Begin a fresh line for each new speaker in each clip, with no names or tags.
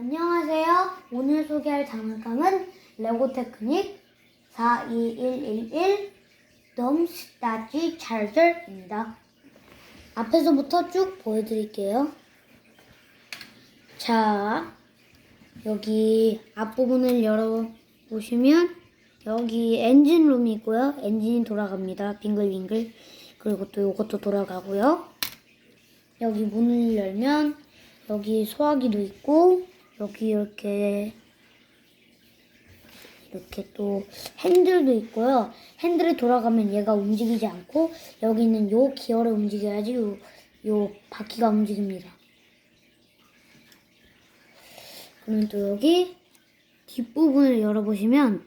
안녕하세요. 오늘 소개할 장난감은 레고 테크닉 42111 덤스타지 찰절입니다. 앞에서부터 쭉 보여드릴게요. 자, 여기 앞부분을 열어보시면 여기 엔진룸이 있고요. 엔진이 돌아갑니다. 빙글빙글. 그리고 또 이것도 돌아가고요. 여기 문을 열면 여기 소화기도 있고 여기 이렇게 이렇게 또 핸들도 있고요. 핸들이 돌아가면 얘가 움직이지 않고 여기 있는 요 기어를 움직여야지 요, 요 바퀴가 움직입니다. 그러면 또 여기 뒷부분을 열어보시면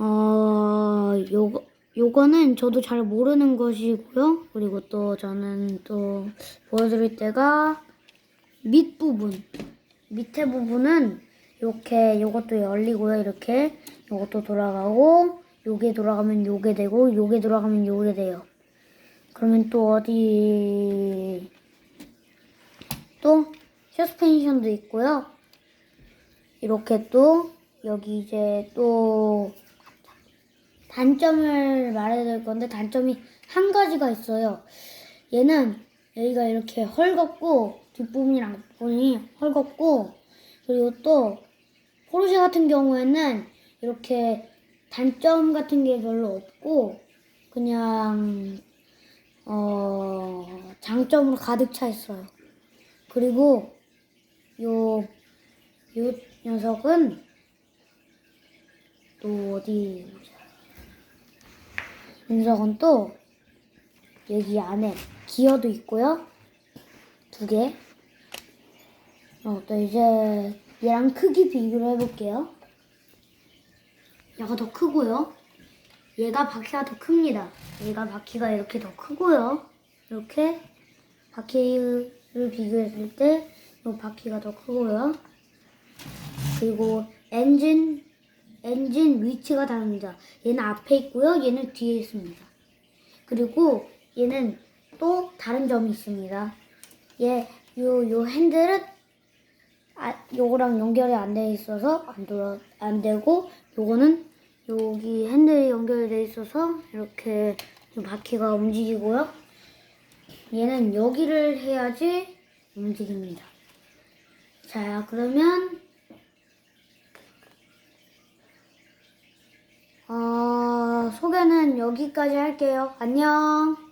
어 요거 요거는 저도 잘 모르는 것이고요. 그리고 또 저는 또 보여드릴 때가 밑부분 밑에 부분은 이렇게 요것도 열리고요. 이렇게 요것도 돌아가고 요게 돌아가면 요게 되고 요게 돌아가면 요게 돼요. 그러면 또 어디 또 서스펜션도 있고요. 이렇게 또 여기 이제 또 단점을 말해야 될 건데 단점이 한 가지가 있어요. 얘는 여기가 이렇게 헐겁고 뒷부분이랑 앞부분이 헐겁고 그리고 또 포르쉐 같은 경우에는 이렇게 단점 같은 게 별로 없고 그냥 어 장점으로 가득 차 있어요. 그리고 요, 요 녀석은 또 어디 녀석은 또 여기 안에 기어도 있고요. 두 개. 어, 또 이제 얘랑 크기 비교를 해볼게요. 얘가 더 크고요. 얘가 바퀴가 더 큽니다. 얘가 바퀴가 이렇게 더 크고요. 이렇게 바퀴를 비교했을 때 이 바퀴가 더 크고요. 그리고 엔진 엔진 위치가 다릅니다. 얘는 앞에 있고요. 얘는 뒤에 있습니다. 그리고 얘는 또 다른 점이 있습니다. 얘, 요, 요 핸들은 아, 요거랑 연결이 안 돼 있어서 안 돌아, 안 되고, 요거는 여기 핸들이 연결이 돼 있어서 이렇게 좀 바퀴가 움직이고요. 얘는 여기를 해야지 움직입니다. 자, 그러면, 어, 소개는 여기까지 할게요. 안녕.